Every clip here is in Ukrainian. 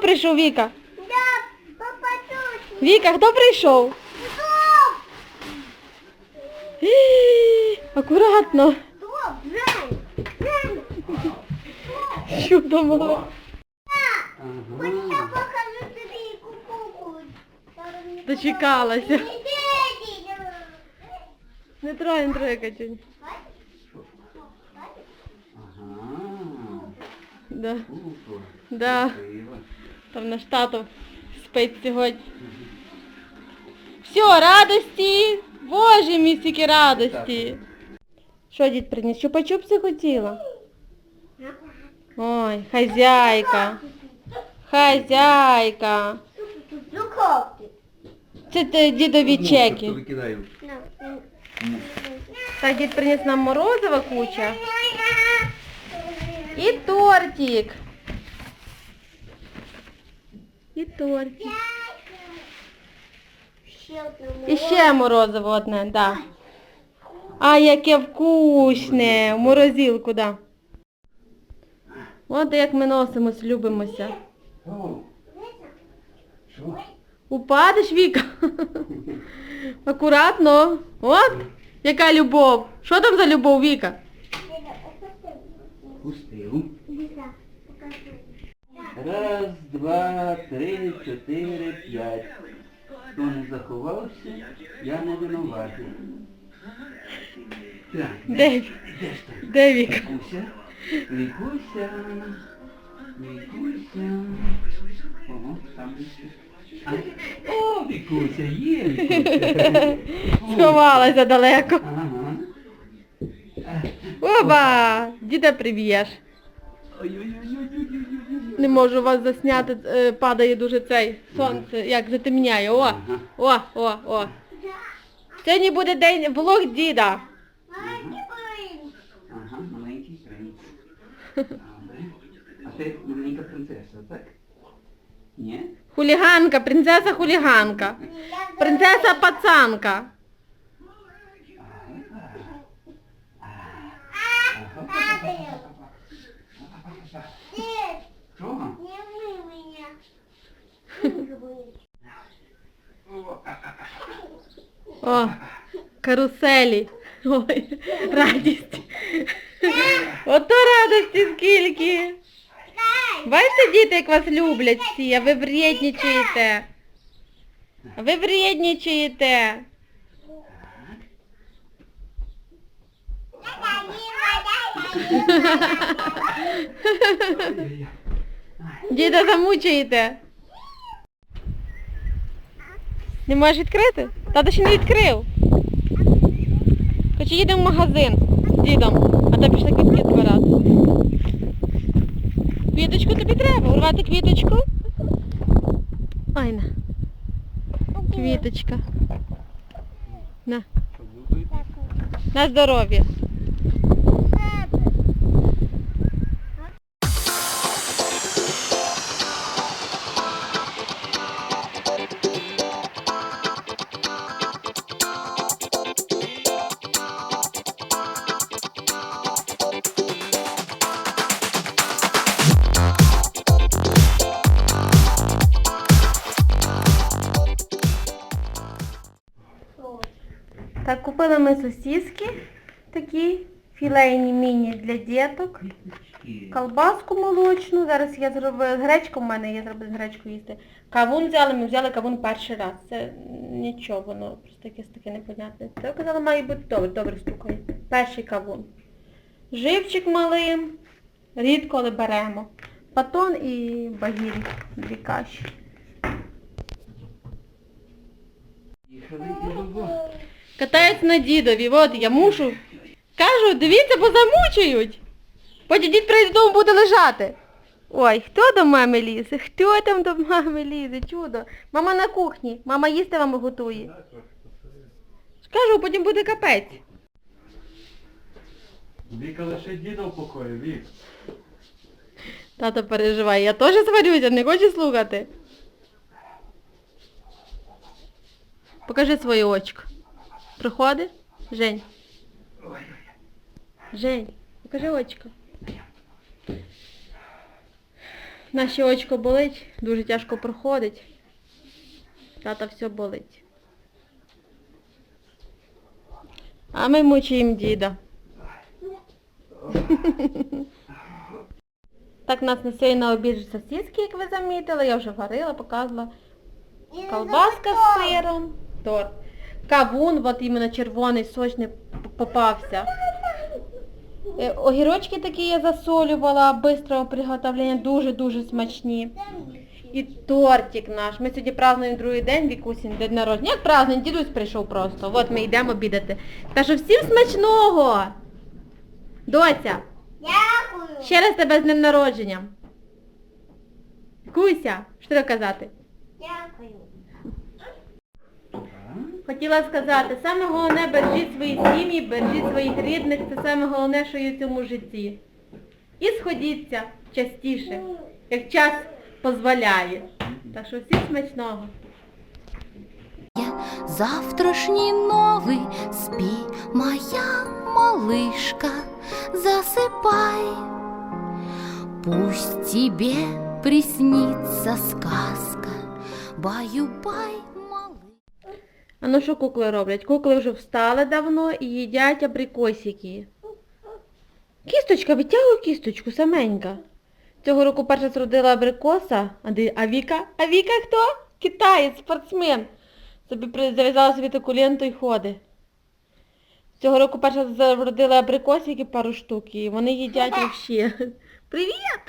прийшов Віка? Да, папа тут. Віка, хто прийшов? Акуратно. Чудо мале. Я покажу тобі кукуку. Дочекалася. Не трой, не трой, Катюнь. Да. Да. Там наш тато спить сьогодні. Все, радості! Боже мій, скільки радості! Що дід приніс? Чупа-чупси хотіла? Ой, хазяйка. Хазяйка. Це те дідові чеки. тобто. Так, дід приніс нам морозива куча. І тортик. І тортик. Ще. І ще морозиво одне, да. А, яке вкусне. В морозилку, да. От як ми носимось, любимося. О. Що? Упадеш, Віка? Акуратно. От, яка любов. Що там за любов, Віка? Пустив. Раз, два, три, чотири, п'ять. Хто не заховався, я не винуватий. Так, Де, де ж ти? де Віка? Вікуся, Вікуся, Вікуся. Ого, там ще. О, Вікуся, є Вікуся. Сховалася далеко. Ага. Оба! Діда приб'єш. Ой-ой-ой-ой-ой-ой-ой. Не можу вас засняти, е, падає дуже цей сонце, як затемняє. О, о, о, о. Сьогодні буде день влог діда. Ага, маленький принц. Добре. А ти маленька принцеса, так? Ні? Хуліганка, принцеса хуліганка. Принцеса пацанка. Що? О, каруселі. Ой, радість. Ото радості скільки. Бачите, діти, як вас люблять всі, а ви вреднічаєте. А ви вреднічаєте. Діда замучуєте. Не можеш відкрити? Тато ще не відкрив. Хоч їдемо в магазин з дідом, а то пішли квітки збирати. Квіточку тобі треба, урвати квіточку. Ой, на. Квіточка. На. На здоров'я. Так, купили ми сосиски такі, філейні міні для діток. Колбаску молочну. Зараз я зробила, гречку в мене, я зробила з гречкою їсти. Кавун взяли, ми взяли кавун перший раз. Це нічого, воно просто якесь таке непонятне. Це казала, має бути добре, добре стукає. Перший кавун. Живчик малий, рідко, але беремо. Батон і багірі, дві каші. Їхали і Катаються на дідові, от я мушу. Кажу, дивіться, бо замучують. Потім дід прийде додому буде лежати. Ой, хто до мами лізе? Хто там до мами лізе? Чудо. Мама на кухні. Мама їсти вам готує. Скажу, потім буде капець. Віка лише діда в покої, Вік. Тато переживає. Я теж сварюся, не хочу слухати. Покажи своє очко. Проходи? Жень. Жень, покажи очко. Наше очко болить, дуже тяжко проходить. Тата все болить. А ми мучаємо діда. Так, у нас на сьогодні на обід сосиски, як ви замітили, я вже варила, показувала. Колбаска з сиром, торт. Кавун, от іменно червоний, сочний попався. Е, Огірочки такі я засолювала, бистрого приготовлення, дуже-дуже смачні. І тортик наш. Ми сьогодні празднуємо другий день, Вікусін, день народження. Як празднуємо? Дідусь прийшов просто. От ми йдемо обідати. Так що всім смачного! Доця, Дякую. ще раз тебе з днем народження. Вікуся, що казати? Дякую Хотіла сказати, саме головне бережіть свої сім'ї, бережіть своїх рідних, це саме головне, що є в цьому житті. І сходіться частіше, як час дозволяє. Так що всім смачного. Завтрашний новый спи, моя малышка, засыпай. Пусть тебе приснится сказка, баю-бай, малыш. А ну що кукли роблять? Кукли вже встали давно і їдять абрикосики. Кісточка, витягуй кісточку, саменька. Цього року перша зродила абрикоса, а, де, а Віка? А Віка хто? Китаєць, спортсмен. Собі зав'язала собі таку ленту і ходить. Цього року перша зародила абрикосики пару штук і вони їдять взагалі. Привіт!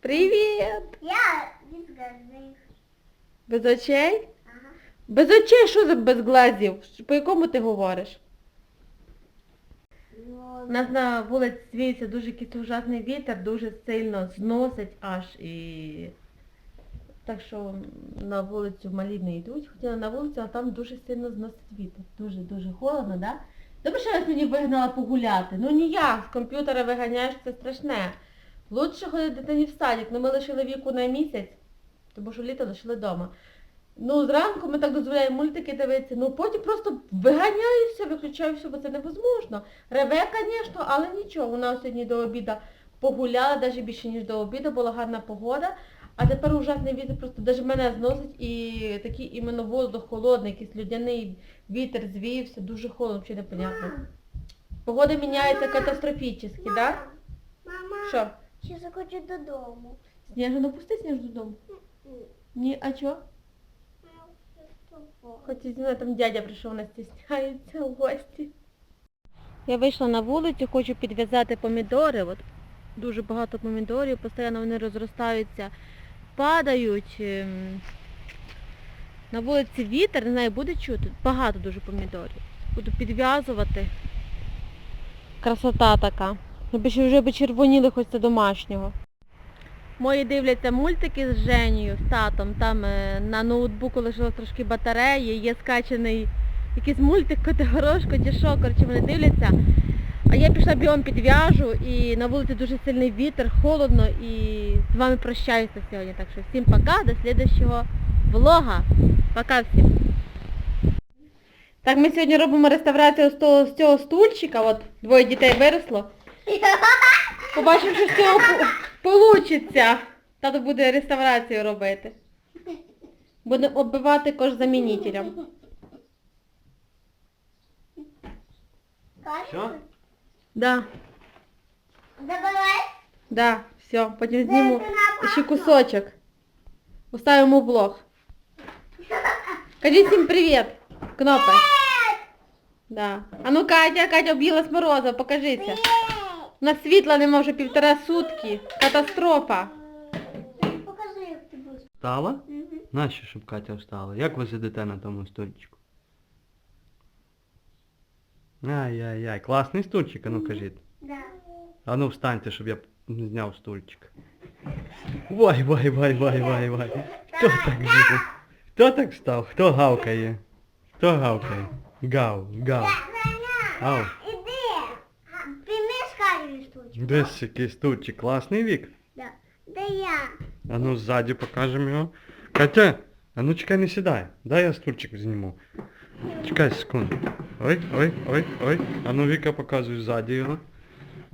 Привіт! Я від гази. Без очей? Без очей, що за без глазів? По якому ти говориш? У нас на вулиці звіється дуже якийсь ужасний вітер, дуже сильно зносить аж і... Так що на вулицю малі не йдуть, хотіла на вулицю, а там дуже сильно зносить вітер. Дуже-дуже холодно, да? Добре, що я сьогодні вигнала погуляти. Ну ніяк, з комп'ютера виганяєш, це страшне. Лучше ходити дитині в садик, ну ми лишили віку на місяць, тому що літо лишили вдома. Ну, зранку ми так дозволяємо мультики дивитися, ну потім просто виганяю все, виключаю бо це невозможно. Реве, звісно, але нічого. Вона сьогодні до обіду погуляла, навіть більше, ніж до обіду, була гарна погода. А тепер ужасний вітер просто навіть мене зносить і такий іменно воздух холодний, якийсь людяний вітер звівся, дуже холодно, взагалі непонятно. Погода міняється катастрофічно, так? Да? Мама, Що? ще захочу додому. Сніжно, ну пусти сніж додому. Ні, а чого? Хоч і зі мною там дядя прийшов, не стісняється в гості. Я вийшла на вулицю, хочу підв'язати помідори. От дуже багато помідорів, постійно вони розростаються, падають. ем. На вулиці вітер, не знаю, буде чути. Багато дуже помідорів. Буду підв'язувати. Красота така. Вже би червоніли хоч це домашнього. Мої дивляться мультики з Женєю, з татом. Там е, на ноутбуку лишилось трошки батареї, є скачаний якийсь мультик Котигорошко чи що, коротше, вони дивляться. А я пішла бігом підв'яжу і на вулиці дуже сильний вітер, холодно і з вами прощаюся сьогодні. Так що всім пока, до слідчого влога. Пока всім. Так, ми сьогодні робимо реставрацію з того, з цього стульчика, от двоє дітей виросло. Побачимо, що з цього вийде. Тато буде реставрацію робити. Будемо оббивати кожзамінителем. Що? Да, Забирай. да, все, потім зніму ще кусочок. Поставимо в влог. Кажіть всім привіт, Кнопа. Да. А ну Катя, Катя об'їла з мороза, покажися. У нас світла нема вже півтора сутки. Катастрофа. Покажи, як ти будеш. Встала? Нащо, щоб Катя встала? Як ви сидите на тому стульчику? Ай-яй-яй, класний стульчик, а ну кажіть. Да. А ну встаньте, щоб я зняв стульчик. Вай, вай, вай, вай, вай, вай. Хто так зробив? Хто так встав? Хто гавкає? Хто гавкає? Гав, гав. Ау. Десь який стульчик. Класний вік. Да. Де я? А ну ззаді покажемо його. Катя, а ну чекай, не сідай. Дай я стульчик зніму. Чекай секунду. Ой, ой, ой, ой. А ну Віка показуй ззаді його.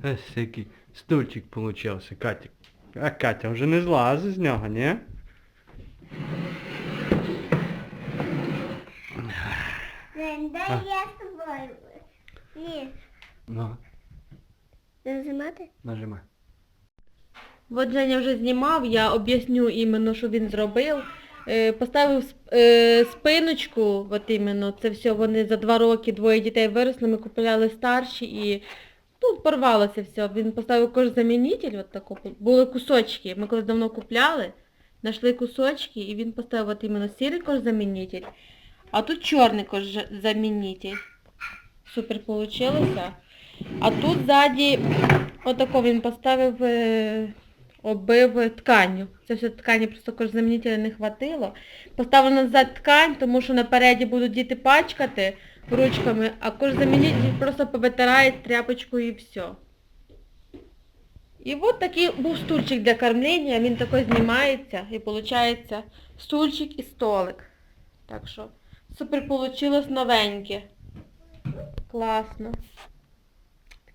Ось який стульчик получився, Катя. А Катя вже не злазить з нього, ні? Дай я з тобою. Ну, Нажимати? нажимай. От Женя вже знімав, я об'ясню іменно, що він зробив. Е, Поставив е, спиночку, от іменно, це все, вони за два роки двоє дітей виросли, ми купляли старші і ну, порвалося все. Він поставив кожзамінитель, от тако, були кусочки, ми колись давно купляли, знайшли кусочки і він поставив от іменно сірий кожзамінитель, а тут чорний кожзамінитель. Супер получилося. А тут ззаді отако він поставив, е, оббив тканню. Це все ткані просто кожзамінителя не хватило. Поставив назад ткань, тому що напереді будуть діти пачкати ручками, а кожзамінитель просто повитирає тряпочкою і все. І от такий був стульчик для кормлення, він тако знімається і виходить стульчик і столик. Так що супер получилось новеньке. Класно.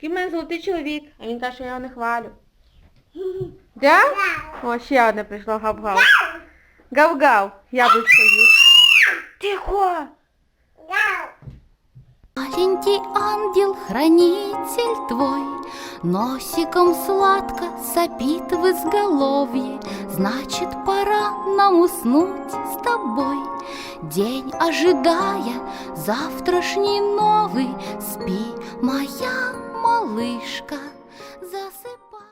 Такий в мене золотий чоловік, а він каже, що я його не хвалю. Да? О, ще одне прийшло гав-гав. Гав-гав, яблучко їсть. Тихо! Маленький ангел, хранитель твой, Носиком сладко сопит в изголовье, Значит, пора нам уснуть с тобой. День ожидая, завтрашний новый, Спи, моя малышка.